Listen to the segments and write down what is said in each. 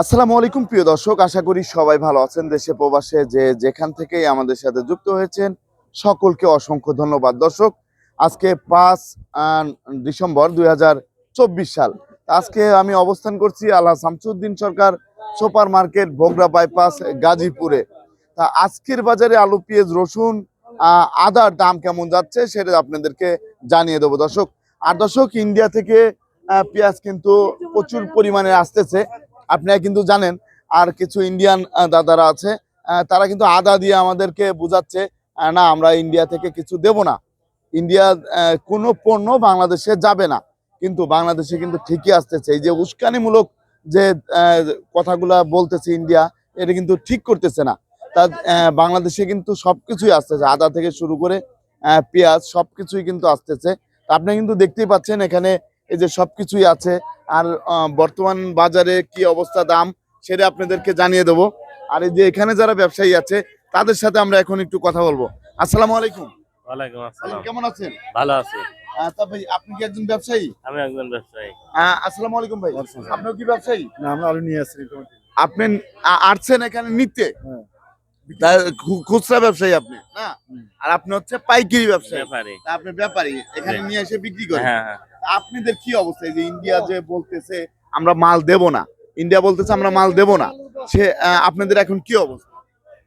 আসসালামু আলাইকুম, প্রিয় দর্শক। আশা করি সবাই ভালো আছেন দেশে প্রবাসে, যে যেখান থেকেই আমাদের সাথে যুক্ত হয়েছেন, সকলকে অসংখ্য ধন্যবাদ। দর্শক, আজকে পাঁচ ডিসেম্বর দুই হাজার চব্বিশ সাল। আজকে আমি অবস্থান করছি Allah Shamsuddin Sarkar super market Bhogra bypass গাজীপুরে। তা আজকের বাজারে আলু, পেঁয়াজ, রসুন আদার দাম কেমন যাচ্ছে সেটা আপনাদেরকে জানিয়ে দেবো। দর্শক, আর দর্শক, ইন্ডিয়া থেকে পেঁয়াজ কিন্তু প্রচুর পরিমাণে আসতেছে। আপনারা কিন্তু জানেন, আর কিছু ইন্ডিয়ান দাদারা আছে তারা কিন্তু আদা দিয়ে আমাদেরকে বোঝাচ্ছে না, আমরা ইন্ডিয়া থেকে কিছু দেব না। ইন্ডিয়া কোনো পণ্য বাংলাদেশে যাবে না। কিন্তু বাংলাদেশে কিন্তু ঠিকই আসতেছে। এই যে উস্কানিমূলক যে কথাগুলা বলতেছে ইন্ডিয়া এটা কিন্তু ঠিক করতেছে না। তা বাংলাদেশে কিন্তু সবকিছুই আসতেছে। আদা থেকে শুরু করে পেঁয়াজ, সবকিছুই কিন্তু আসতেছে। আপনি কিন্তু দেখতেই পাচ্ছেন এখানে এই যে সবকিছুই আছে আর আহ, বর্তমান বাজারে কি অবস্থা দাম সেটা আপনাদেরকে জানিয়ে দেবো। আর এই যে এখানে যারা ব্যবসায়ী আছে তাদের সাথে আমরা এখন একটু কথা বলব। আসসালামু আলাইকুম। ওয়ালাইকুম আসসালাম। কেমন আছেন? ভালো আছি। ভাই আপনি কি একজন ব্যবসায়ী? আমি একজন ব্যবসায়ী। আহ, আসসালামু আলাইকুম ভাই। আপনিও কি ব্যবসায়ী? না আমরা আলু নিয়ে আসছি আপনি আসছেন এখানে নিতে? হ্যাঁ। খুচরা ব্যবসায়ী আপনি? না আর আপনি হচ্ছে পাইকারি ব্যবসায়ী। আপনি ব্যাপারী এখানে নিয়ে এসে বিক্রি করেন? হ্যাঁ হ্যাঁ। আপনাদের কি অবস্থা? যে ইন্ডিয়া যে বলতেছে আমরা মাল দেব না। ইন্ডিয়া বলতেছে আমরা মাল দেব না। সে আপনাদের এখন কি অবস্থা?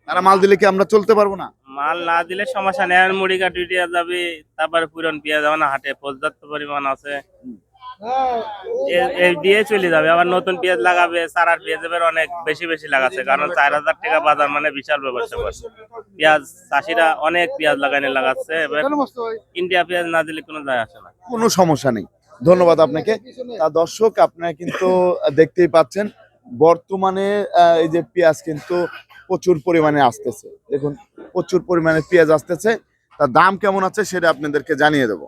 তারা মাল দিলে কি আমরা চলতে পারব না? মাল না দিলে সমস্যা নেই। আর মুড়ি কাটি উঠিয়া যাবে তারপরে পুরন পেঁয়াজ আমার হাটে পর্যাপ্ত পরিমাণ আছে। এ- দিয়ে চলে যাবে। আবার নতুন পেঁয়াজ লাগাবে সারার পেঁয়াজ এবার অনেক বেশি বেশি লাগাচ্ছে। কারণ চার হাজার টাকা বাজার মানে বিশাল ব্যাপার স্যাপার। পেঁয়াজ চাষিরা অনেক পেঁয়াজ লাগাইনে লাগাচ্ছে। এবার ইন্ডিয়া পেঁয়াজ না দিলে কোনো যায় আসে না। কোনো সমস্যা নেই। ধন্যবাদ আপনাকে। তা দর্শক, আপনারা কিন্তু দেখতেই পাচ্ছেন, বর্তমানে এই যে পেঁয়াজ কিন্তু প্রচুর পরিমাণে আসতেছে। দেখুন, প্রচুর পরিমাণে পেঁয়াজ আসতেছে। তার দাম কেমন আছে সেটা আপনাদেরকে জানিয়ে দেবো।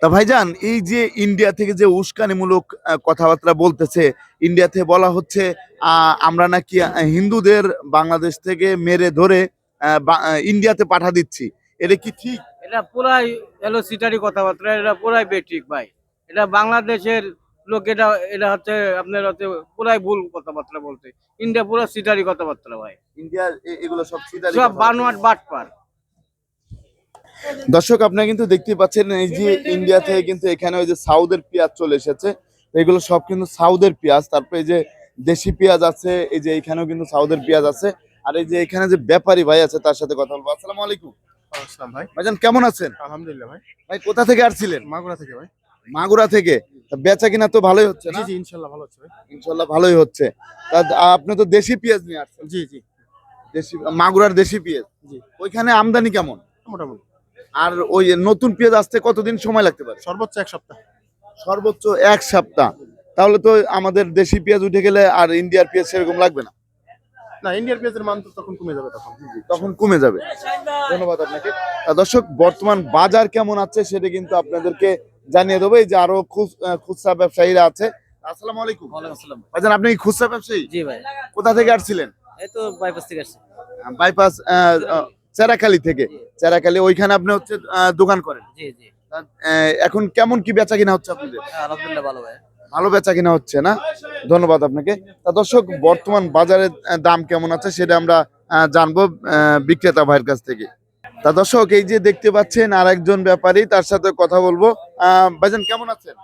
তা ভাইজান, এই যে ইন্ডিয়া থেকে যে উস্কানিমূলক কথাবার্তা বলতেছে ইন্ডিয়া থেকে বলা হচ্ছে আমরা নাকি হিন্দুদের বাংলাদেশ থেকে মেরে ধরে ইন্ডিয়াতে পাঠা দিচ্ছি। এটা কি ঠিক? এটা পুরাই এলো সিটারি কথাবার্তা এটা পুরাই বেঠিক ভাই। এটা বাংলাদেশের লোক এটা এটা হচ্ছে আপনার হচ্ছে পুরাই ভুল কথাবার্তা বলতে। ইন্ডিয়া পুরো সিটারি কথাবার্তা ভাই। ইন্ডিয়া এগুলো সব সিটারি সব। বানোয়াট বাটপার। দর্শক আপনারা কিন্তু দেখতে পাচ্ছেন এই যে ইন্ডিয়া থেকে কিন্তু এখানে ওই যে সাউদের পেঁয়াজ চলে এসেছে। এগুলো সব কিন্তু সাউদের পেঁয়াজ তারপরে এই যে দেশি পেঁয়াজ আছে এই যে এখানেও কিন্তু সাউদের পেঁয়াজ আছে। আর এই যে এখানে যে ব্যাপারী ভাই আছে তার সাথে কথা বলব। আসসালামু আলাইকুম। আসসালাম ভাই। ভাইজান কেমন আছেন? আলহামদুলিল্লাহ ভাই। ভাই কোথা থেকে আসছিলেন? মাগুরা থেকে ভাই। মাগুরা থেকে। বেচা কিনা তো ভালোই হচ্ছে না? জি জি ইনশাল্লাহ ভালো হচ্ছে ভাই। ইনশাল্লাহ ভালোই হচ্ছে। তা আপনি তো দেশি পেঁয়াজ নিয়ে আসছেন। জি জি। দেশি মাগুরার দেশি পেঁয়াজ। জি। ওইখানে আমদানি কেমন? মোটামুটি। আর ওই নতুন পেঁয়াজ আসতে কতদিন সময় লাগতে পারে? সর্বোচ্চ এক সপ্তাহ। সর্বোচ্চ এক সপ্তাহ। তাহলে তো আমাদের দেশি পেঁয়াজ উঠে গেলে আর ইন্ডিয়ার পেঁয়াজ সেরকম লাগবে না। না ইন্ডিয়ার পেঁয়াজের মান তো তখন কমে যাবে তখন। তখন কমে যাবে। ধন্যবাদ আপনাকে। দর্শক বর্তমান বাজার কেমন আছে সেটা কিন্তু আপনাদেরকে জানিয়ে দেবো। এই যে আরও খুচ- খুচরা ব্যবসায়ীরা আছে। আসসালামু আলাইকুম। আসসালাম। ভাইজান আপনি কি খুচরা ব্যবসায়ী? জি ভাই। কোথা থেকে আসছিলেন? এই তো বাইপাস থেকে আসছে। বাইপাস চেরাকালি থেকে। চেরাকালি ওইখানে আপনি হচ্ছে আহ, দোকান করেন। জি জি। আহ, এখন কেমন কি বেচা কিনা হচ্ছে আপনাদের? আলহামদুলিল্লাহ ভালো ভাই। ভালো বেচা কিনা হচ্ছে না? ধন্যবাদ আপনাকে। তা দর্শক বর্তমান বাজারের দাম কেমন আছে সেটা আমরা জানব বিক্রেতা ভাইয়ের কাছ থেকে। তা দর্শক এই যে দেখতে পাচ্ছেন আর একজন ব্যাপারী তার সাথে কথা বলব। আহ, ভাইজান কেমন আছেন?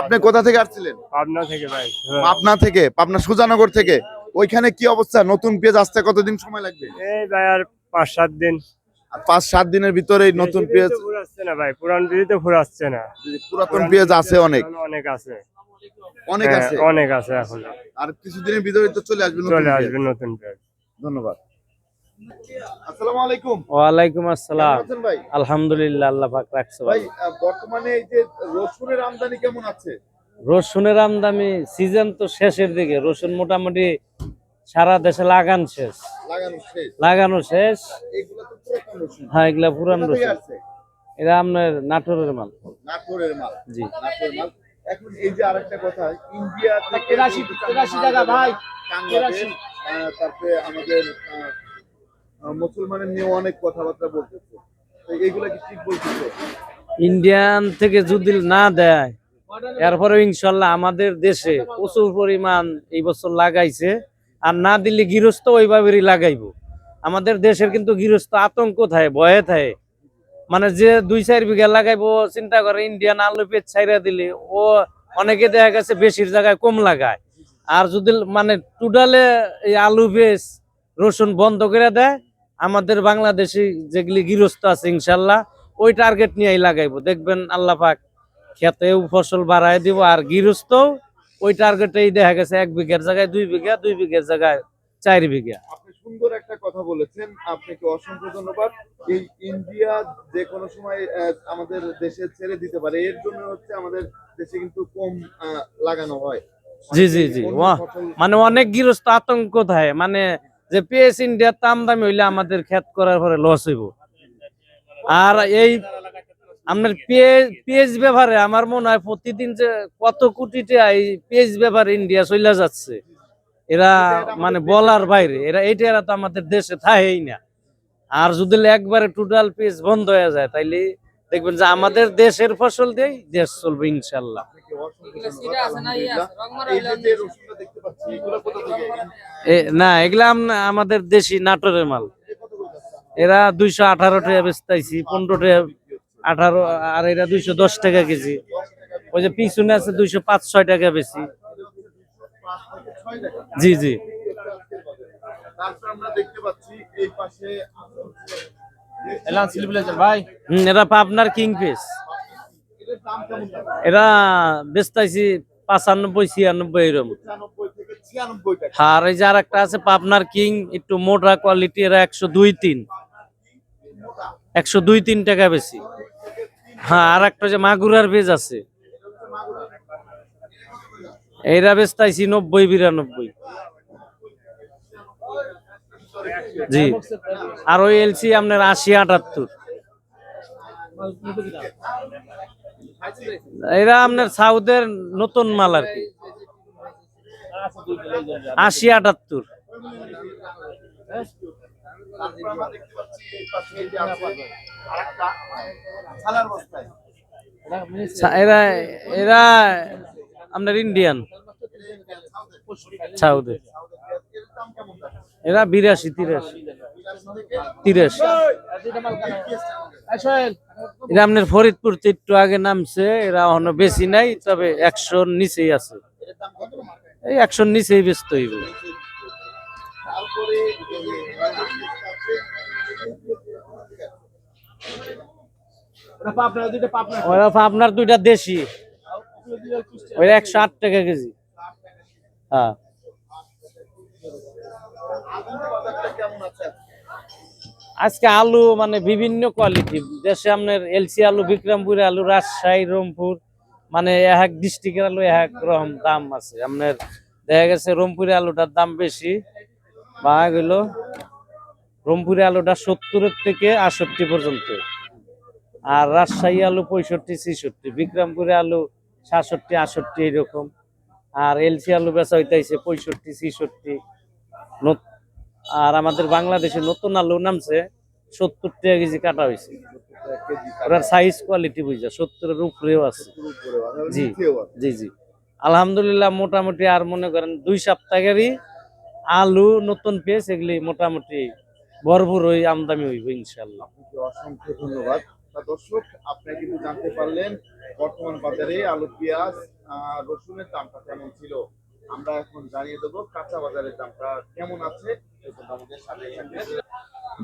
আপনি কোথা থেকে আসছিলেন? পাবনা থেকে ভাই। পাবনা থেকে পাবনা সুজানগর থেকে। ওইখানে কি অবস্থা? নতুন পেঁয়াজ আসতে কতদিন সময় লাগবে? এই ভাই আর পাঁচ সাত দিন। পাঁচ সাত দিনের ভিতরে নতুন পেঁয়াজ ফুরাচ্ছে না ভাই পুরান দিদি তো ফুরাচ্ছে না। পুরাতন পেঁয়াজ আছে অনেক। অনেক আছে। অনেক হ্যাঁ, আছে। অনেক আছে এখন। আর কিছুদিনের ভিতরে তো চলে আসবে নতুন চলে আসবে নতুন পেঁয়াজ। ধন্যবাদ। আসসালামু আলাইকুম। ওয়ালাইকুম আসসালাম। ভাই? আলহামদুলিল্লাহ আল্লাহ পাক রাখছে ভাই আহ, বর্তমানে এই যে রসুনের আমদানি কেমন আছে? রসুনের আমদানি সিজন তো শেষের দিকে। রসুন মোটামুটি সারা দেশে লাগান শেষ। লাগানো শেষ। লাগানো শেষ। এগুলো তো পুরাতন রসুন। হ্যাঁ এগুলা পুরান রসুন। এটা আপনার নাটোরের মাল। নাটোরের মাল। জি। নাটোরের মাল। এখন এই যে আরেকটা কথা ইন্ডিয়া থেকে তেরাশি, যদি তেরাশি মাল টাকা ভাই, তারপরে আমাদের আহ, আহ, মুসলমানের নিয়ে অনেক কথাবার্তা বলতেছে। এইগুলা কি ঠিক বলতেছে? ইন্ডিয়ান থেকে যদি না দেয় এরপরে ইনশাল্লাহ আমাদের দেশে প্রচুর পরিমাণ এই বছর লাগাইছে। আর না দিলে গৃহস্থ ওইভাবেই লাগাইবো। আমাদের দেশের কিন্তু গৃহস্থ আতঙ্ক থাকে, ভয়ে থাকে। মানে যে দুই চার বিঘা লাগাইবো, চিন্তা করে ইন্ডিয়ান আলু পেঁচ ছাইরা দিলে, ও অনেকে দেখা গেছে বেশির জায়গায় কম লাগায়। আর যদি মানে টোটালে এই আলু পেঁচ রসুন বন্ধ করে দেয়, আমাদের বাংলাদেশি যেগুলি গৃহস্থ আছে, ইনশাল্লাহ, ওই টার্গেট নিয়েই লাগাইবো। দেখবেন আল্লাহ পাক খেতেও ফসল বাড়ায় দিব, আর গৃহস্থ ওই টার্গেটেই দেখা গেছে এক বিঘার জায়গায় দুই বিঘা দুই বিঘার জায়গায় চার বিঘা। আপনি সুন্দর একটা কথা বলেছেন আপনাকে অসংখ্য ধন্যবাদ। এই ইন্ডিয়া যে কোনো সময় আমাদের দেশে ছেড়ে দিতে পারে এর জন্য হচ্ছে আমাদের দেশে কিন্তু কম লাগানো হয়। জি, জি, জি। মানে অনেক গৃহস্থ আতঙ্ক থাকে মানে যে পিএস ইন্ডিয়ার দাম দামি হইলে আমাদের ক্ষেত করার পরে লস হইব। আর এই আপনার পেঁয়াজ ব্যবহারে আমার মনে হয় প্রতিদিন যে কত কোটি টাকা এই পেঁয়াজ ব্যবহার ইন্ডিয়া চলে যাচ্ছে। এরা মানে বলার বাইরে, এরা এইটা এরা তো আমাদের দেশে থাকেই না। আর যদি একবারে টোটাল পেঁয়াজ বন্ধ হয়ে যায়, তাইলে দেখবেন যে আমাদের দেশের ফসল দিয়েই দেশ চলবে ইনশাল্লাহ না, এগুলা আমাদের দেশি নাটোরের মাল। এরা দুইশো আঠারো টাকা বেচতাইছি, পনেরো টাকা আঠারো, আর এটা দুইশো দশ টাকা কেজি। ওই যে পিছনে আছে দুইশো পাঁচ, ছয় টাকা বেশি। জি জি। ভাই এরা পাবনার কিং টাকা আর আর একটা আছে পাবনার কিং, একটু মোটা কোয়ালিটি একশো দুই, তিন। একশো দুই, তিন টাকা বেশি। হ্যাঁ আর একটা যে মাগুরার বেজ আছে। এরা বেচতাইছি নব্বই, বিরানব্বই। জি। আর ওই এলসি আপনার আশি, আটাত্তর। এরা আপনার সাউথের নতুন মাল আর কি। আশি, আটাত্তর। এরা এরা আপনার ইন্ডিয়ান সাউথে এর বিরাশি, তিরাশি। তিরাশি। এরা আপনার ফরিদপুর একটু আগে নামছে, এরা এখনও বেশি নাই, তবে একশোর নিচেই আছে। এই একশোর নিচেই ব্যস্ত হইব। ওরা আপনার দুইটা দেশি। ওই একশো আট টাকা কেজি। হ্যাঁ। আজকে আলু মানে বিভিন্ন কোয়ালিটি দেশে আপনার এলসি আলু বিক্রমপুরে আলু রাজশাহী রংপুর মানে এক ডিস্ট্রিক্টের আলু এক রকম দাম আছে। আপনার দেখা গেছে রংপুরে আলুটার দাম বেশি। বা গেল রংপুরে আলুটা সত্তরের থেকে আষট্টি পর্যন্ত। আর রাজশাহী আলু পঁয়ষট্টি ছেষট্টি বিক্রমপুরে আলু সাতষট্টি আষট্টি এইরকম। আর এলসি আলু বেচা হইতেছে পঁয়ষট্টি ছেষট্টি। আর আমাদের বাংলাদেশে নতুন আলু নামছে সত্তর টাকা কেজি কাটা হয়েছে ওটার সাইজ কোয়ালিটি বুঝা সত্তরের উপরেও আছে। জি। জি জি। আলহামদুলিল্লাহ মোটামুটি আর মনে করেন দুই সপ্তাহেরই আলু, নতুন পেঁয়াজ, এগুলি মোটামুটি ভরপুর ওই আমদানি হইব ইনশাল্লাহ অসংখ্য ধন্যবাদ। দর্শক আপনারা কিন্তু জানতে পারলেন, বর্তমান বাজারে আলু, পেঁয়াজ রসুনের দামটা কেমন ছিল। আমরা এখন জানিয়ে দেবো কাঁচা বাজারের দামটা কেমন আছে।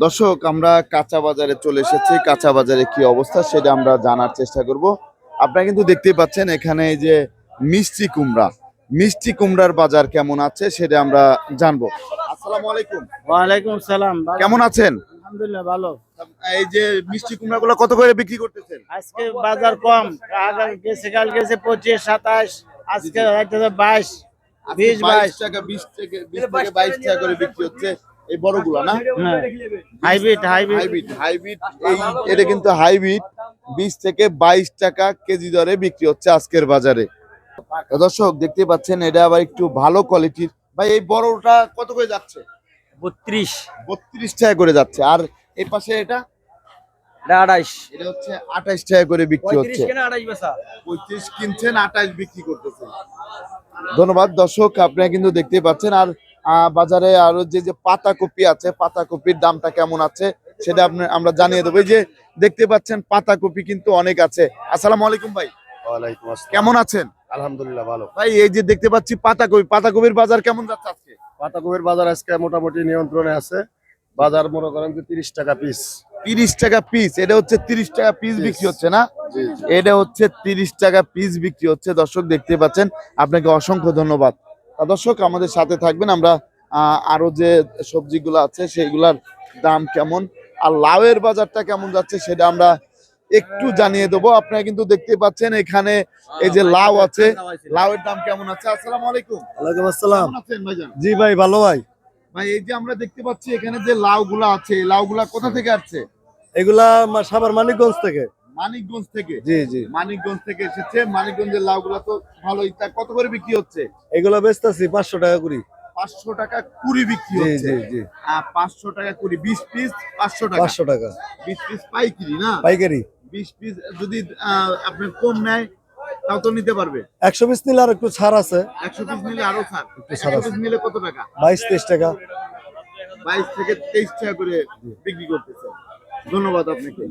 দর্শক, আমরা কাঁচা বাজারে চলে এসেছি। কাঁচা বাজারে কি অবস্থা সেটা আমরা জানার চেষ্টা করব। আপনারা কিন্তু দেখতেই পাচ্ছেন, এখানে এই যে মিষ্টি কুমড়া। মিষ্টি কুমড়ার বাজার কেমন আছে সেটা আমরা জানব। আসসালামু আলাইকুম। ওয়ালাইকুম সালাম কেমন আছেন? আলহামদুলিল্লাহ ভালো। এই যে মিষ্টি কত করে বিক্রি করতেছেন? আজকে বাজার কম গেছে কাল গেছে পঁচিশ সাতাশ আজকে হয়তো বাইশ বিশ বাইশ। টাকা বিশ থেকে বিশ থেকে বাইশ টাকা করে বিক্রি হচ্ছে এই বড়গুলো না? Hybrid hybrid. হাইব্রিড হাইব্রিড এই এটা কিন্তু হাইব্রিড বিশ থেকে বাইশ টাকা কেজি দরে বিক্রি হচ্ছে আজকের বাজারে। দর্শক দেখতে পাচ্ছেন এটা আবার একটু ভালো কোয়ালিটির ভাই এই বড়টা কত করে যাচ্ছে? বত্রিশ। বত্রিশ টাকা করে যাচ্ছে। আর এই পাশে এটা? এটা এটা হচ্ছে আঠাইশ টাকা করে বিক্রি হচ্ছে। পঁয়ত্রিশ কিনছেন আঠাইশ বিক্রি করতেছেন ধন্যবাদ দর্শক আপনারা কিন্তু দেখতেই পাচ্ছেন। আর বাজারে আরও যে যে পাতা কপি আছে পাতা কপির দামটা কেমন আছে সেটা আপনি আমরা জানিয়ে দেবো। যে দেখতে পাচ্ছেন পাতা কপি কিন্তু অনেক আছে। আসসালামু আলাইকুম ভাই। ওয়ালাইকুম আসসালাম। কেমন আছেন? আলহামদুলিল্লাহ ভালো। ভাই এই যে দেখতে পাচ্ছি পাতা কপি পাতা বাজার কেমন যাচ্ছে আজকে? পাতাকপির বাজার আজকে মোটামুটি নিয়ন্ত্রণে আছে। বাজার মনে করেন যে তিরিশ টাকা পিস তিরিশ টাকা পিস এটা হচ্ছে তিরিশ টাকা পিস বিক্রি হচ্ছে না? এটা হচ্ছে তিরিশ টাকা পিস বিক্রি হচ্ছে। দর্শক দেখতে পাচ্ছেন আপনাকে অসংখ্য ধন্যবাদ। তা দর্শক আমাদের সাথে থাকবেন। আমরা আরও যে সবজিগুলো আছে সেইগুলার দাম কেমন আর লাউয়ের বাজারটা কেমন যাচ্ছে সেটা আমরা একটু জানিয়ে দেবো। আপনারা কিন্তু দেখতে পাচ্ছেন এখানে এই যে লাউ আছে। লাউ এর দাম কেমন আছে? আসসালামু আলাইকুম। ওয়ালাইকুম আসসালাম। জি ভাই ভালো ভাই। ভাই এই যে আমরা দেখতে পাচ্ছি এখানে যে লাউ গুলা আছে এই লাউগুলা কোথা থেকে আসছে? এগুলা সাভার মানিকগঞ্জ থেকে। মানিকগঞ্জ থেকে? জি জি। মানিকগঞ্জ থেকে এসেছে। মানিকগঞ্জের লাউগুলা তো ভালোই। তা কত করে বিক্রি হচ্ছে? এগুলা বেচতেছি পাঁচশো টাকা করি পাঁচশো টাকা কুড়ি বিক্রি হচ্ছে। জি জি। পাঁচশো টাকা কুড়ি। বিশ পিস পাঁচশো টাকা। পাঁচশো টাকা। বিশ পিস পাইকিরি না? পাইকারি। বিশ পিস যদি আহ, আপনার কম নেয় তাও তো নিতে পারবে। একশো পিস নিলে আর একটু ছাড় আছে। একশো পিস নিলে আরও ছাড়। ছাড় একশো পিস নিলে কত টাকা? বাইশ তেইশ টাকা। বাইশ থেকে তেইশ টাকা করে বিক্রি করতেছে। ধন্যবাদ আপনাকে।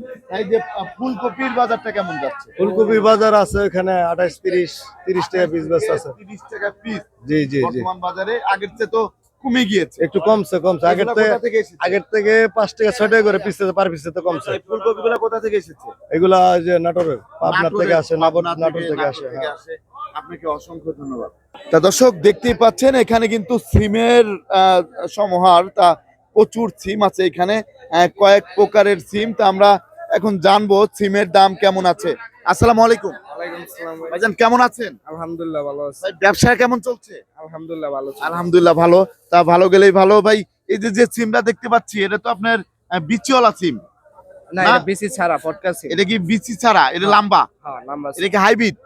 যে ফুলকপির বাজারটা কেমন যাচ্ছে? ফুলকপির বাজার আছে ওখানে আঠাশ তিরিশ তিরিশ টাকা পিস বেচ আছে। তিরিশ টাকা পিস জি জি জি। বাজারে। আগের চেয়ে তো কমে গিয়েছে। একটু কমছে কমছে। আগের থেকে? আগের থেকে পাঁচ টাকা ছয় টাকা করে পিস পার পিসে তো কমছে। ফুলকপিগুলো কোথা থেকে এসেছে? এগুলা যে নাটোরের পাবনার থেকে আসে নাটোর নাটোর থেকে আসে হ্যাঁ। আপনাকে অসংখ্য ধন্যবাদ। তা দর্শক দেখতেই পাচ্ছেন এখানে কিন্তু সিমের আহ, সমাহার তা প্রচুর সিম আছে এখানে আহ, কয়েক প্রকারের সিম তা আমরা এখন জানব সিমের দাম কেমন আছে। আসসালামু আলাইকুম। ভাইজান কেমন আছেন? আলহামদুলিল্লাহ ভালো আছে। ভাই ব্যবসা কেমন চলছে? আলহামদুলিল্লাহ ভালো আলহামদুলিল্লাহ ভালো। তা ভালো গেলেই ভালো। ভাই এই যে যে সিমটা দেখতে পাচ্ছি এটা তো আপনার বিচিওয়ালা সিম। না? এটা বেশি ছাড়া পডকাস্ট এটা কি বিচি ছাড়া? এটা লম্বা? হ্যাঁ এটা কি হাইব্রিড?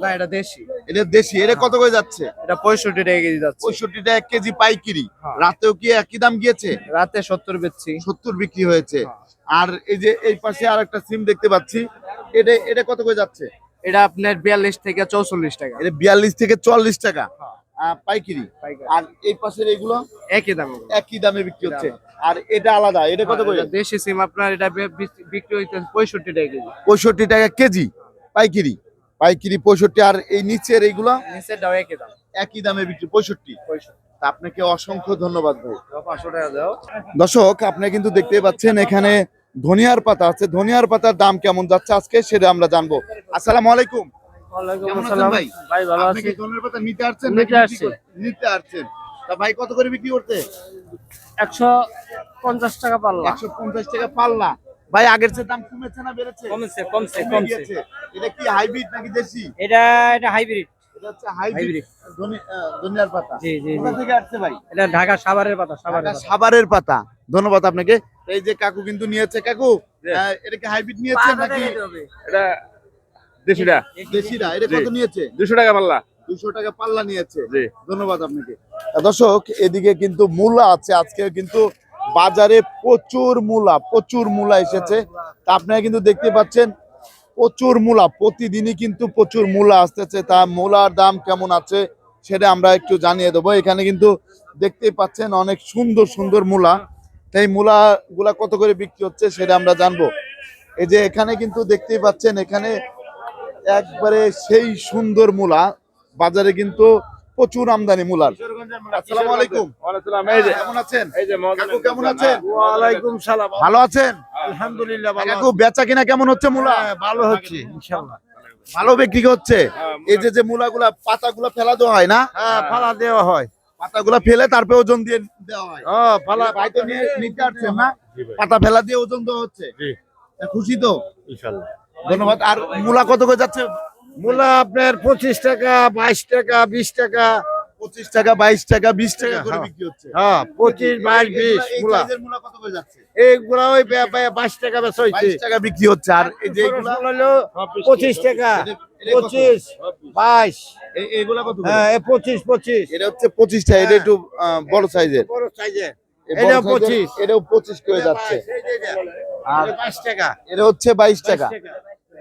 না এটা দেশি। এটা দেশি। এটা কত করে যাচ্ছে? এটা পঁয়ষট্টি টাকা কেজি যাচ্ছে। টাকা কেজি পাইকিরি। হ্যাঁ। রাতেও কি একই দাম গিয়েছে? রাতে সত্তর বেচছি। বিক্রি হয়েছে। হ্যাঁ। আর এই যে এই পাশে আর একটা সিম দেখতে পাচ্ছি এটা এটা কত করে যাচ্ছে? এটা আপনার বিয়াল্লিশ থেকে চৌচল্লিশ টাকা। এটা বিয়াল্লিশ থেকে চল্লিশ টাকা পাইকিরি। আর এই পাশের এগুলো? একই দাম একই দামে বিক্রি হচ্ছে। আর এটা আলাদা এটা কত করে? দেশি সিম আপনার এটা বিক্রি হইতে পঁয়ষট্টি টাকা কেজি। পঁয়ষট্টি টাকা কেজি পাইকিরি। পাইকিরি পঁয়ষট্টি আর এই নিচের এইগুলো নিচেরটাও একই দাম। একই দামে বিক্রি পঁয়ষট্টি। পঁয়ষট্টি। আপনাকে অসংখ্য ধন্যবাদ ভাই। দর্শক আপনি কিন্তু দেখতে পাচ্ছেন এখানে ধনিয়ার পাতা আছে ধনিয়ার পাতার দাম কেমন যাচ্ছে আজকে সেটা আমরা জানব। আসসালামু আলাইকুম। ভাই? ভাই ভালো আপনি কি ধনিয়ার পাতা নিতে আসছেন নিতে নাকি বিক্রি আসছি। করে- নিতে আসছেন? তা ভাই কত করে বিক্রি করতে? একশো পঞ্চাশ টাকা পারলাম একশো পঞ্চাশ টাকা পাল্লা। ভাই আগের চেয়ে দাম কমেছে না বেড়েছে? কমছে কমছে কমছে। এটা কি হাইব্রিড নাকি দেশি? এটা এটা হাইব্রিড। এটা হচ্ছে হাইব্রিড ধনিয়ার পাতা। জি, জি, থেকে আসছে ভাই? এটা ঢাকা সাভারের পাতা সাভারের ঢাকা পাতা। সাভারের পাতা। ধন্যবাদ আপনাকে। এই যে কাকু কিন্তু নিয়েছে কাকু এটা কি হাইব্রিড নিয়েছে নাকি? এটা দেশিটা দেশিরা এটা কত নিয়েছে? দুশো টাকা পাল্লা। দুশো টাকা পাল্লা নিয়েছে। জি। ধন্যবাদ আপনাকে। দর্শক এদিকে কিন্তু মূলা আছে। আজকে কিন্তু বাজারে প্রচুর মূলা প্রচুর মূলা এসেছে। তা আপনারা কিন্তু দেখতে পাচ্ছেন প্রচুর মূলা প্রতিদিনই কিন্তু প্রচুর মূলা আসতেছে। তা মূলার দাম কেমন আছে সেটা আমরা একটু জানিয়ে দেবো। এখানে কিন্তু দেখতেই পাচ্ছেন অনেক সুন্দর সুন্দর মূলা। তাই মূলা গুলা কত করে বিক্রি হচ্ছে সেটা আমরা জানব। এই যে এখানে কিন্তু দেখতেই পাচ্ছেন এখানে একবারে সেই সুন্দর মূলা বাজারে কিন্তু প্রচুর আমদানি মূলার। আসসালামু আলাইকুম। এই যে। কেমন আছেন? কাকু কেমন আছেন? ওয়ালাইকুম সালাম। ভালো আছেন? আলহামদুলিল্লাহ কাকু বেচা কিনা কেমন হচ্ছে মূলা? ভালো হচ্ছে ইনশাআল্লাহ। ভালো বিক্রি হচ্ছে? এই যে যে মূলাগুলা পাতাগুলা ফেলা দেওয়া হয় না? হ্যাঁ ফালা দেওয়া হয়। পাতাগুলা ফেলে তারপরে ওজন দিয়ে দেওয়া হয়। ও নিয়ে নিতে আসছেন না? পাতা ফেলা দিয়ে ওজন দেওয়া হচ্ছে। খুশি তো? ধন্যবাদ। আর মূলা কত করে যাচ্ছে? মূলা আপনার পঁচিশ টাকা বাইশ টাকা বিশ টাকা। পঁচিশ টাকা বাইশ টাকা বিশ টাকা করে হ্যাঁ। বিক্রি হচ্ছে। হ্যাঁ পঁচিশ বাইশ বিশ মূলা। মূলা কত করে যাচ্ছে? এইগুলা ওই বাইশ টাকা বেচা বাইশ টাকা বিক্রি হচ্ছে। আর এই যে এগুলা পঁচিশ টাকা? পঁচিশ বাইশ। এগুলা কত হ্যাঁ পঁচিশ পঁচিশ। এটা হচ্ছে পঁচিশ টাকা এটা একটু আহ, বড় সাইজের। বড় সাইজের। এটাও size এর- 25 এটাও পঁচিশ করে যাচ্ছে। আর এটা হচ্ছে বাইশ টাকা।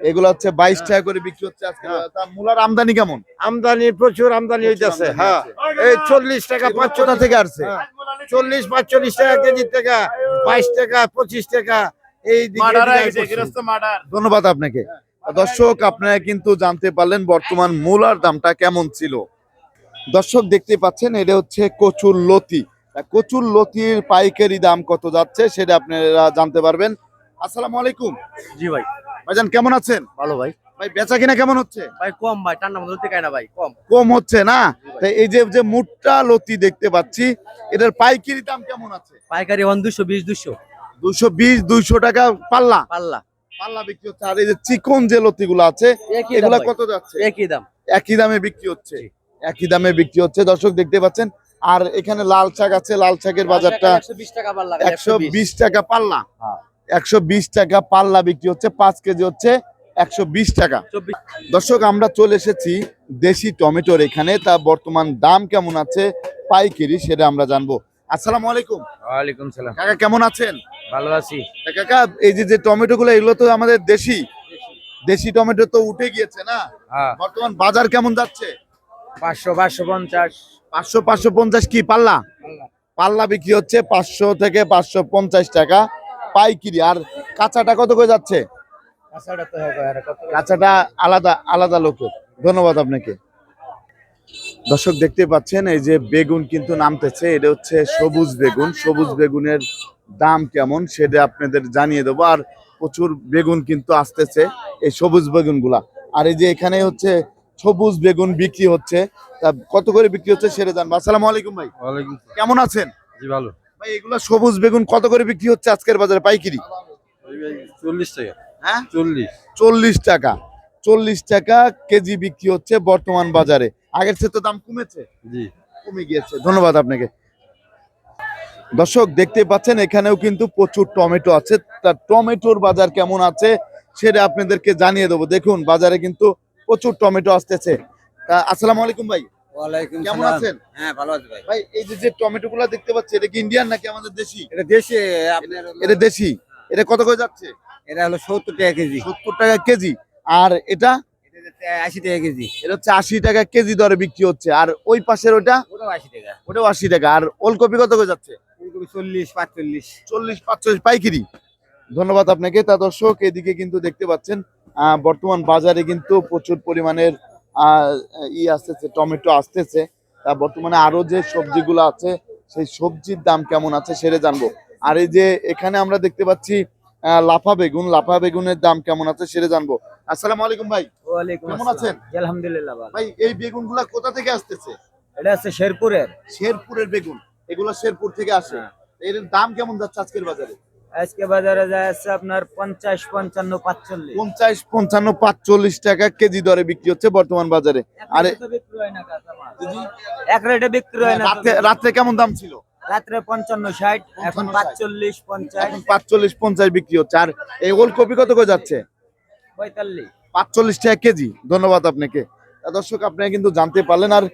এগুলো হচ্ছে বাইশ টাকা করে বিক্রি হচ্ছে আজকে। মূলার আমদানি কেমন? আমদানি প্রচুর আমদানি হইতেছে। হ্যাঁ। এই চল্লিশ টাকা থেকে আসছে? চল্লিশ পাঁচচল্লিশ টাকা কেজি টাকা বাইশ টাকা পঁচিশ টাকা। এই ধন্যবাদ আপনাকে। দর্শক আপনারা কিন্তু জানতে পারলেন বর্তমান মূলার দামটা কেমন ছিল। দর্শক দেখতে পাচ্ছেন এটা হচ্ছে কচুর লতি। কচুর লতির পাইকারি দাম কত যাচ্ছে সেটা আপনারা জানতে পারবেন। আসসালামু আলাইকুম। জি ভাই। ভাইজান কেমন আছেন? ভালো ভাই। ভাই বেচা কিনা কেমন হচ্ছে? ভাই কম ভাই ঠান্ডা মধ্যে থেকে না ভাই কম। কম হচ্ছে না? তাই এই যে যে মুটটা লতি দেখতে পাচ্ছি এটার পাইকারি দাম কেমন আছে? পাইকারি ওয়ান দুশো বিশ দুশো। দুশো বিশ দুইশো টাকা পাল্লা। পাল্লা। পাল্লা বিক্রি হচ্ছে আর এই যে চিকন যে লতিগুলো আছে এগুলা কত যাচ্ছে? একই দাম। একই দামে বিক্রি হচ্ছে। একই দামে বিক্রি হচ্ছে। দর্শক দেখতে পাচ্ছেন আর এখানে লাল শাক আছে লাল শাকের বাজারটা একশো বিশ টাকা পাল্লা একশো বিশ। টাকা পাল্লা। হ্যাঁ। একশো বিশ টাকা পাল্লা বিক্রি হচ্ছে পাঁচ কেজি হচ্ছে একশো বিশ টাকা। দর্শক আমরা চলে এসেছি দেশি টমেটোর এখানে। তা বর্তমান দাম কেমন আছে? পাইকারি সেটা আমরা জানব। আসসালামু আলাইকুম। ওয়ালাইকুম সালাম। কাকা কেমন আছেন? ভালো আছি। কাকা এই যে যে টমেটো গুলো এগুলো তো আমাদের দেশি। দেশি। টমেটো তো উঠে গিয়েছে না? হ্যাঁ। বর্তমান বাজার কেমন যাচ্ছে? পাঁচশো পাঁচশো পঞ্চাশ। পাঁচশো পাঁচশো পঞ্চাশ কি পাল্লা? পাল্লা। বিক্রি হচ্ছে পাঁচশো থেকে পাঁচশো পঞ্চাশ টাকা পাইকিরি। আর কাঁচাটা কত করে যাচ্ছে? কাঁচাটা আলাদা আলাদা লোকের। ধন্যবাদ আপনাকে। দর্শক দেখতে পাচ্ছেন এই যে বেগুন কিন্তু নামতেছে এটা হচ্ছে সবুজ বেগুন। সবুজ বেগুনের দাম কেমন সেটা আপনাদের জানিয়ে দেবো। আর প্রচুর বেগুন কিন্তু আসতেছে এই সবুজ বেগুনগুলা। আর এই যে এখানে হচ্ছে সবুজ বেগুন বিক্রি হচ্ছে তা কত করে বিক্রি হচ্ছে সেটা জানব। আসসালামু আলাইকুম ভাই। কেমন আছেন? জি ভালো। ভাই এগুলো সবুজ বেগুন কত করে বিক্রি হচ্ছে আজকের বাজারে? পাইকারি? চল্লিশ টাকা। হ্যাঁ? চল্লিশ। চল্লিশ টাকা। চল্লিশ টাকা কেজি বিক্রি হচ্ছে বর্তমান বাজারে। আগের চেয়ে তো দাম কমেছে। জি। কমে গিয়েছে। ধন্যবাদ আপনাকে। দর্শক দেখতে পাচ্ছেন এখানেও কিন্তু প্রচুর টমেটো আছে। তা টমেটোর বাজার কেমন আছে সেটা আপনাদেরকে জানিয়ে দেবো। দেখুন বাজারে কিন্তু প্রচুর টমেটো আসতেছে। আসসালামু আলাইকুম ভাই। কেমন আছেন? হ্যাঁ ভালো আছি ভাই। ভাই এই যে যে টমেটো গুলা দেখতে পাচ্ছি এটা কি ইন্ডিয়ান নাকি আমাদের দেশি? এটা দেশে এটা দেশি। এটা কত করে যাচ্ছে? এটা হলো সত্তর টাকা কেজি। সত্তর টাকা কেজি। আর এটা আশি টাকা কেজি। এটা হচ্ছে আশি টাকা কেজি দরে বিক্রি হচ্ছে। আর ওই পাশের ওটা ওটাও আশি টাকা। ওটাও আশি টাকা। আর ওলকপি কত করে যাচ্ছে? ফুলকপি চল্লিশ পাঁচচল্লিশ। চল্লিশ পাঁচচল্লিশ পাইকারি। ধন্যবাদ আপনাকে। তা দর্শক এদিকে কিন্তু দেখতে পাচ্ছেন বর্তমান বাজারে কিন্তু প্রচুর পরিমাণের ই আসতেছে টমেটো আসতেছে। তা বর্তমানে আরও যে সবজিগুলো আছে সেই সবজির দাম কেমন আছে সেটা জানব। আর এই যে এখানে আমরা দেখতে পাচ্ছি লাফা বেগুন। লাফা বেগুনের দাম কেমন আছে সেটা জানব। আসসালামু আলাইকুম ভাই। ওয়ালাইকুম কেমন আছেন? আলহামদুলিল্লাহ ভালো। ভাই এই বেগুনগুলা কোথা থেকে আসতেছে? এটা হচ্ছে শেরপুরের। শেরপুরের বেগুন। এগুলো শেরপুর থেকে আসে। এর দাম কেমন যাচ্ছে আজকের বাজারে? আজকে বাজারে যায় আছে আপনার পঞ্চাশ পঞ্চান্ন পাঁচচল্লিশ। পঞ্চাশ পঞ্চান্ন পাঁচচল্লিশ টাকা কেজি দরে বিক্রি হচ্ছে বর্তমান বাজারে। আরে হয় না কাঁচামাল। এক রেটে বিক্রি হয় না রাতে রাত্রে কেমন দাম ছিল? রাত্রে পঞ্চান্ন ষাট এখন পাঁচচল্লিশ পঞ্চাশ। পাঁচচল্লিশ পঞ্চাশ বিক্রি হচ্ছে। আর এই ওলকপি কত করে যাচ্ছে? পঁয়তাল্লিশ। পাঁচচল্লিশ টাকা কেজি। ধন্যবাদ আপনাকে। দর্শক আপনারা কিন্তু জানতে পারলেন আর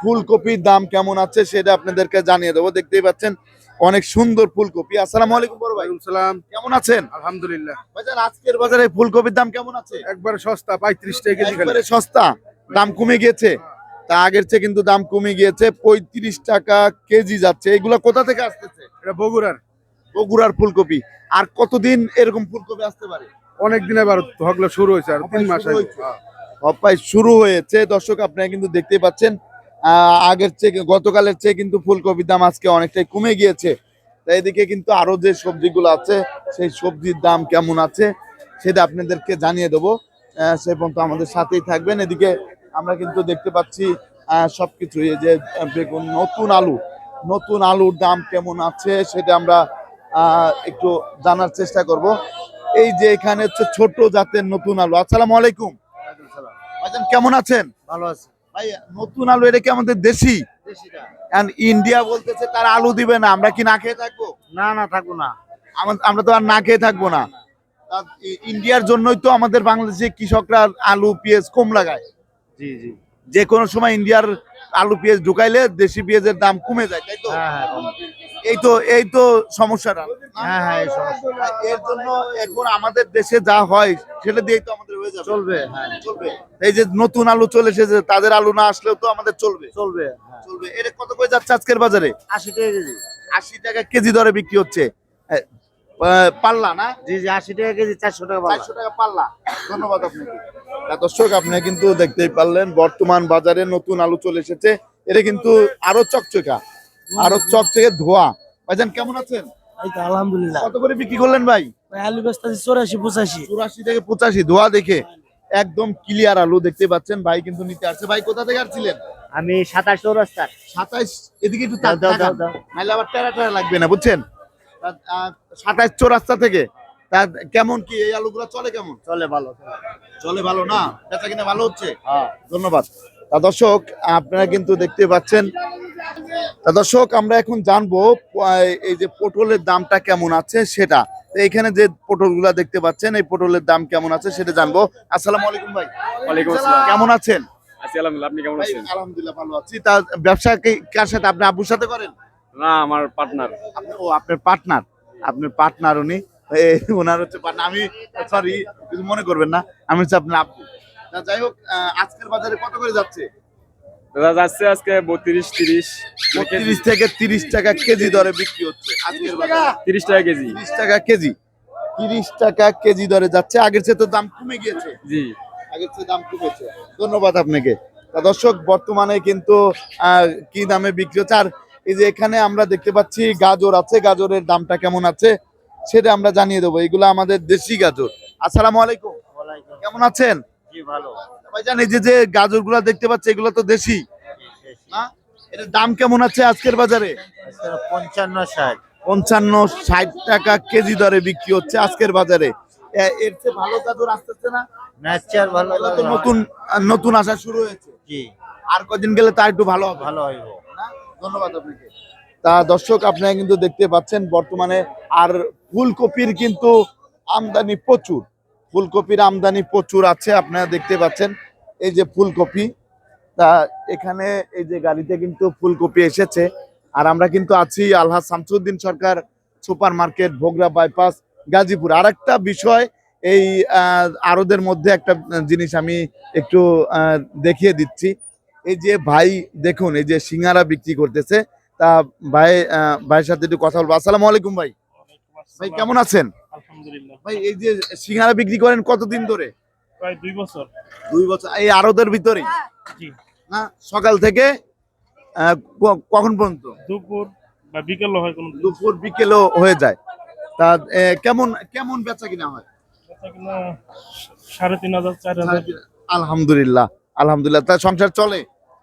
ফুলকপির দাম কেমন আছে সেটা আপনাদেরকে জানিয়ে দেবো। দেখতেই পাচ্ছেন অনেক সুন্দর ফুলকপি। আসসালামু আলাইকুম বড় ভাই। সালাম। কেমন আছেন? আলহামদুলিল্লাহ। ভাইজান আজকের বাজারে ফুলকপির দাম কেমন আছে? একবারে সস্তা পঁয়ত্রিশ টাকা কেজি একবারে সস্তা দাম কমে গিয়েছে। তা আগের চেয়ে কিন্তু দাম কমে গিয়েছে পঁয়ত্রিশ টাকা কেজি যাচ্ছে। এগুলা কোথা থেকে আসতেছে? এটা বগুড়ার। বগুড়ার ফুলকপি। আর কতদিন এরকম ফুলকপি আসতে পারে? অনেক দিন এবার হগলো শুরু হয়েছে আর তিন মাস আগে। শুরু হয়েছে। দর্শক, আপনারা কিন্তু দেখতে পাচ্ছেন আগের চেয়ে গতকালের চেয়ে কিন্তু ফুলকপির দাম আজকে অনেকটাই কমে গিয়েছে। তাই এদিকে কিন্তু আরও যে সবজিগুলো আছে, সেই সবজির দাম কেমন আছে, সেটা আপনাদেরকে জানিয়ে দেবো। সে পর্যন্ত আমাদের সাথেই থাকবেন। এদিকে আমরা কিন্তু দেখতে পাচ্ছি সবকিছু এই যে বেগুন, নতুন আলু, নতুন আলুর দাম কেমন আছে, সেটা আমরা একটু জানার চেষ্টা করব। এই যে এখানে হচ্ছে ছোট জাতের নতুন আলু। আসসালামু আলাইকুম। ভাইজান কেমন আছেন? ভালো আছে। ভাই নতুন আলু এটা কি আমাদের দেশি? ইন্ডিয়া বলতেছে তার আলু দিবে না আমরা কি না খেয়ে থাকব? না না থাকব না। আমা- আমরা তো আর না খেয়ে থাকব না। ইন্ডিয়ার জন্যই তো আমাদের বাংলাদেশে কৃষকরা আলু পেঁয়াজ কম লাগায় জি জি। যে কোনো সময় ইন্ডিয়ার আলু পেঁয়াজ ঢুকাইলে দেশি পেঁয়াজের দাম কমে যায় তাই তো? হ্যাঁ হ্যাঁ এই তো এই তো সমস্যাটা। হ্যাঁ হ্যাঁ এর জন্য এখন আমাদের দেশে যা হয় সেটা দিয়েই তো আমাদের হয়ে যাবে। চলবে হ্যাঁ। চলবে। এই যে নতুন আলু চলে এসেছে তাদের আলু না আসলেও তো আমাদের চলবে। চলবে চলবে। এটা কত করে যাচ্ছে আজকের বাজারে? আশি টাকা কেজি। আশি টাকা কেজি দরে বিক্রি হচ্ছে। পাল্লা না? জি জি আশি টাকা কেজি চারশো টাকা পাল্লা। চারশো টাকা পাল্লা। ধন্যবাদ আপনাকে। তা দর্শক আপনি কিন্তু দেখতেই পারলেন বর্তমান বাজারে নতুন আলু চলে এসেছে। এটা কিন্তু আরও চকচকা আরও চকচকে ধোয়া। ভাইজান কেমন আছেন? এই তো আলহামদুলিল্লাহ। কত করে বিক্রি করলেন ভাই? ভাই আলু বেচতেছি চৌরাশি পঁচাশি। চুরাশি থেকে পঁচাশি ধোয়া দেখে একদম ক্লিয়ার আলু দেখতে পাচ্ছেন। ভাই কিন্তু নিতে আসছে। ভাই কোথা থেকে আসছিলেন? আমি সাতাশ চৌরাস্তার। সাতাইশ এদিকে একটু দাও, দাও, তাকান। দাও, দাও। নাহলে আবার টেরা টেরা লাগবে না বুঝছেন? সাতাইশ চৌরাস্তা থেকে। তা কেমন কি এই আলুগুলো চলে কেমন? চলে ভালো চলে। ভালো না? বেচা কিনা ভালো হচ্ছে? হ্যাঁ। ধন্যবাদ। তা দর্শক আপনারা কিন্তু দেখতে পাচ্ছেন। তা দর্শক আমরা এখন জানব আহ, এই যে পটলের দামটা কেমন আছে সেটা। এখানে যে পটলগুলা দেখতে পাচ্ছেন এই পটলের দাম কেমন আছে সেটা জানব। আসসালামু আলাইকুম ভাই। ওয়ালাইকুম আসসালাম। কেমন আছেন? আছি আলহামদুলিল্লাহ। আপনি কেমন আছেন? আলহামদুলিল্লাহ ভালো আছি। তা ব্যবসা কার সাথে? আপনি আব্বুর সাথে করেন? না আমার পার্টনার আপনি ও আপনার পার্টনার আপনার পার্টনার উনি? ওনার হচ্ছে partner। আমি সরি কিছু মনে করবেন না। আমি হচ্ছে আপনার তা যাই হোক আজকের বাজারে কত করে যাচ্ছে? দাদা যাচ্ছে আজকে বত্রিশ তিরিশ। তিরিশ থেকে তিরিশ টাকা কেজি দরে বিক্রি হচ্ছে আজকের বাজারে। তিরিশ টাকা কেজি। তিরিশ টাকা কেজি। তিরিশ টাকা কেজি দরে যাচ্ছে। আগের চেয়ে তো দাম কমে গিয়েছে। জি। আগের চেয়ে দাম কমেছে ধন্যবাদ আপনাকে। দর্শক বর্তমানে কিন্তু আহ, কি দামে বিক্রি হচ্ছে? আর এই যে এখানে আমরা দেখতে পাচ্ছি গাজর আছে গাজরের দামটা কেমন আছে সেটা আমরা জানিয়ে দেবো। এগুলো আমাদের দেশি গাজর। আসসালামু আলাইকুম। কেমন আছেন? ভাইজান এই যে যে গাজরগুলা দেখতে পাচ্ছি এগুলো তো দেশি। এটার দাম কেমন আছে আজকের বাজারে? পঞ্চান্ন ষাট। পঞ্চান্ন ষাট টাকা কেজি দরে বিক্রি হচ্ছে আজকের বাজারে। এর চেয়ে ভালো গাজর আসতেছে না? ন্যাচার ভালো নতুন নতুন আসা শুরু হয়েছে। আর কদিন গেলে তা একটু ভালো ভালো হইব। না? ধন্যবাদ আপনাকে। তা দর্শক, আপনারা কিন্তু দেখতে পাচ্ছেন, বর্তমানে আর ফুলকপির কিন্তু আমদানি প্রচুর। ফুলকপির আমদানি প্রচুর আছে, আপনারা দেখতে পাচ্ছেন। এই যে ফুলকপি, তা এখানে এই যে গাড়িতে কিন্তু ফুলকপি এসেছে। আর আমরা কিন্তু আছি Alhaj Shamsuddin Sarkar super market Bhogra bypass, Gazipur. আর একটা বিষয়, এই আড়তের মধ্যে একটা জিনিস আমি একটু দেখিয়ে দিচ্ছি। এই যে ভাই দেখুন এই যে সিঙ্গারা বিক্রি করতেছে তা ভাই আহ, ভাইয়ের সাথে একটু কথা বলব। আসসালামু আলাইকুম ভাই। ভাই কেমন আছেন? আলহামদুলিল্লাহ। ভাই এই যে সিঙ্গারা বিক্রি করেন কতদিন ধরে? প্রায় দুই বছর। দুই বছর। এই ভিতরেই? না সকাল থেকে কখন পর্যন্ত? দুপুর বা বিকেল হয় কোনো দুপুর বিকেলও হয়ে যায়। তা কেমন কেমন বেচা কিনা হয়? সাড়ে তিন হাজার চার হাজার। আলহামদুলিল্লাহ আলহামদুলিল্লাহ। তা সংসার চলে?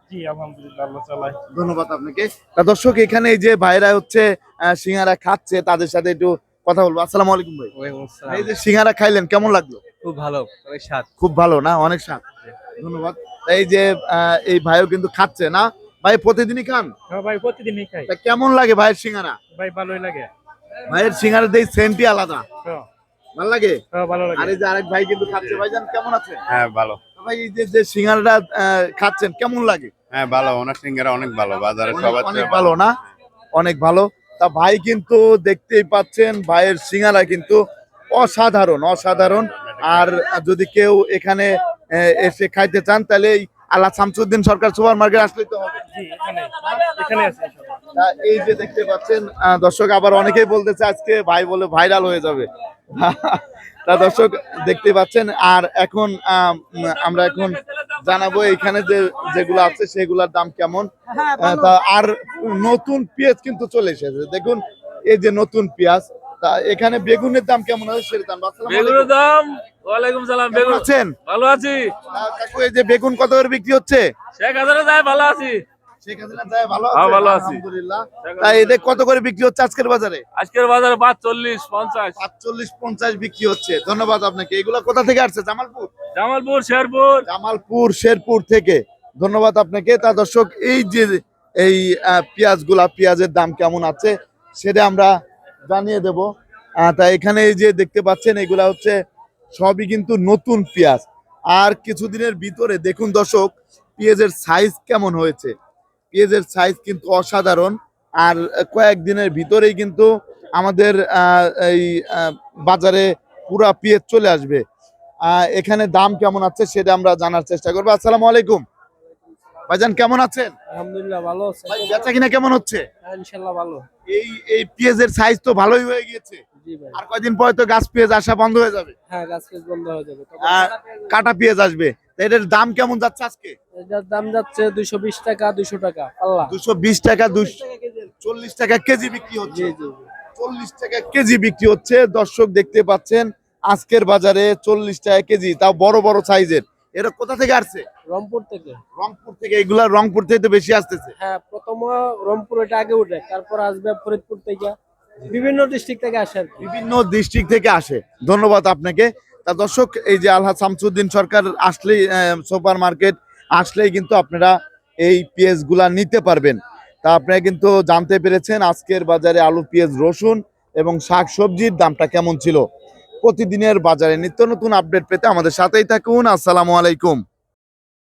জি আলহামদুলিল্লাহ আল্লাহ চালায় ধন্যবাদ আপনাকে। তা দর্শক এখানে এই যে ভাইরা হচ্ছে আহ, সিঙ্গারা খাচ্ছে তাদের সাথে একটু কথা বলব। আসসালামু আলাইকুম ভাই। এই যে সিঙ্গারা খাইলেন কেমন লাগল? খুব ভালো অনেক স্বাদ। খুব ভালো না? অনেক স্বাদ। ধন্যবাদ। এই যে আহ, এই ভাইও কিন্তু খাচ্ছে না? ভাই প্রতিদিনই খান? হ্যাঁ ভাই প্রতিদিনই খাই। কেমন লাগে ভাইয়ের সিঙ্গারা? ভাই ভালোই লাগে। ভাইয়ের সিঙ্গারা দিয়ে সেন্টই আলাদা। হ্যাঁ। ভালো লাগে? হ্যাঁ ভালো আর এই যে আরেক ভাই কিন্তু খাচ্ছে। ভাইজান কেমন আছে হ্যাঁ ভালো। ভাই এই যে যে সিঙ্গারাটা খাচ্ছেন কেমন লাগে? হ্যাঁ ভালো ওনার সিঙ্গারা অনেক ভালো বাজারে সবার অনেক ভালো না? অনেক ভালো। তা ভাই কিন্তু দেখতেই পাচ্ছেন ভাইয়ের সিঙ্গারা কিন্তু অসাধারণ অসাধারণ। আর যদি কেউ এখানে আহ, এসে খাইতে চান তাহলে এই আল্লাহ শামসুদ্দিন সরকার সুপার মার্কেট আসলেই তো হবে। এখানে এখানে আছে তা এই যে দেখতে পাচ্ছেন আহ, দর্শক আবার অনেকেই বলতেছে আজকে ভাই বলে ভাইরাল হয়ে যাবে। তা দর্শক দেখতে পাচ্ছেন আর এখন আম, আমরা এখন জানাব এখানে যে যেগুলো আছে সেগুলোর দাম কেমন। তা আর নতুন পেঁয়াজ কিন্তু চলে এসেছে। দেখুন এই যে নতুন পেঁয়াজ তা এখানে বেগুনের দাম কেমন আছে সেটা আসসালামু দাম ওয়ালাইকুম সালাম কেমন আছেন? ভালো আছি। কাকু এই যে বেগুন কত করে বিক্রি হচ্ছে? শেখ হাজারে যায় ভালো আছি। ভালো হ্যাঁ, আছে? কত করে বিক্রি হচ্ছে আজকের বাজারে? আজকের বাজারে পঞ্চাশ। পাঁচচল্লিশ পঞ্চাশ বিক্রি হচ্ছে। ধন্যবাদ আপনাকে। এগুলো কোথা থেকে আসছে? জামালপুর? জামালপুর শেরপুর। জামালপুর শেরপুর থেকে। ধন্যবাদ আপনাকে। তা দর্শক এই যে এই পেঁয়াজগুলা পেঁয়াজের দাম কেমন আছে সেটা আমরা জানিয়ে দেব। আহ, তা এখানে এই যে দেখতে পাচ্ছেন এগুলা হচ্ছে সবই কিন্তু নতুন পেঁয়াজ। আর কিছুদিনের ভিতরে দেখুন দর্শক পেঁয়াজের সাইজ কেমন হয়েছে। পেঁয়াজের সাইজ কিন্তু অসাধারণ। আর কয়েকদিনের ভিতরেই কিন্তু আমাদের এই বাজারে পুরা পেঁয়াজ চলে আসবে। এখানে দাম কেমন আছে সেটা আমরা জানার চেষ্টা করব। আসসালামু আলাইকুম। ভাইজান কেমন আছেন? আলহামদুলিল্লাহ ভালো আছে। ভাই বেচা কিনা কেমন হচ্ছে? ভালো। এই এই পেঁয়াজের সাইজ তো ভালোই হয়ে গিয়েছে। আর কয়দিন পরে তো গাছ পেঁয়াজ আসা বন্ধ হয়ে যাবে। হ্যাঁ গাছ ফেস বন্ধ হয়ে যাবে। আর কাটা পেঁয়াজ আসবে। এটার দাম কেমন যাচ্ছে আজকে? এটার দাম যাচ্ছে দুইশো বিশ টাকা দুইশো টাকা আল্লাহ। দুশো বিশ টাকা দুশো চল্লিশ টাকা কেজি বিক্রি হচ্ছে। চল্লিশ টাকা কেজি বিক্রি হচ্ছে। দর্শক দেখতে পাচ্ছেন আজকের বাজারে চল্লিশ টাকা কেজি তাও বড় বড় সাইজের। এটা কোথা থেকে আসছে? রংপুর থেকে। রংপুর থেকে এগুলা রংপুর থেকে তো বেশি আসতেছে। হ্যাঁ প্রথম রংপুর এটা আগে উঠে তারপর আসবে ফরিদপুর থেকে। বিভিন্ন ডিস্ট্রিক্ট থেকে আসে বিভিন্ন ডিস্ট্রিক্ট থেকে আসে। ধন্যবাদ আপনাকে। তা দর্শক, এই যে আলহা শামসুদ্দিন সরকার আসলেই সুপার মার্কেট, আসলেই কিন্তু আপনারা এই পেঁয়াজগুলা নিতে পারবেন। তা আপনারা কিন্তু জানতে পেরেছেন আজকের বাজারে আলু, পেঁয়াজ, রসুন এবং শাক সবজির দামটা কেমন ছিল। প্রতিদিনের বাজারে নিত্য নতুন আপডেট পেতে আমাদের সাথেই থাকুন। আসসালামু আলাইকুম।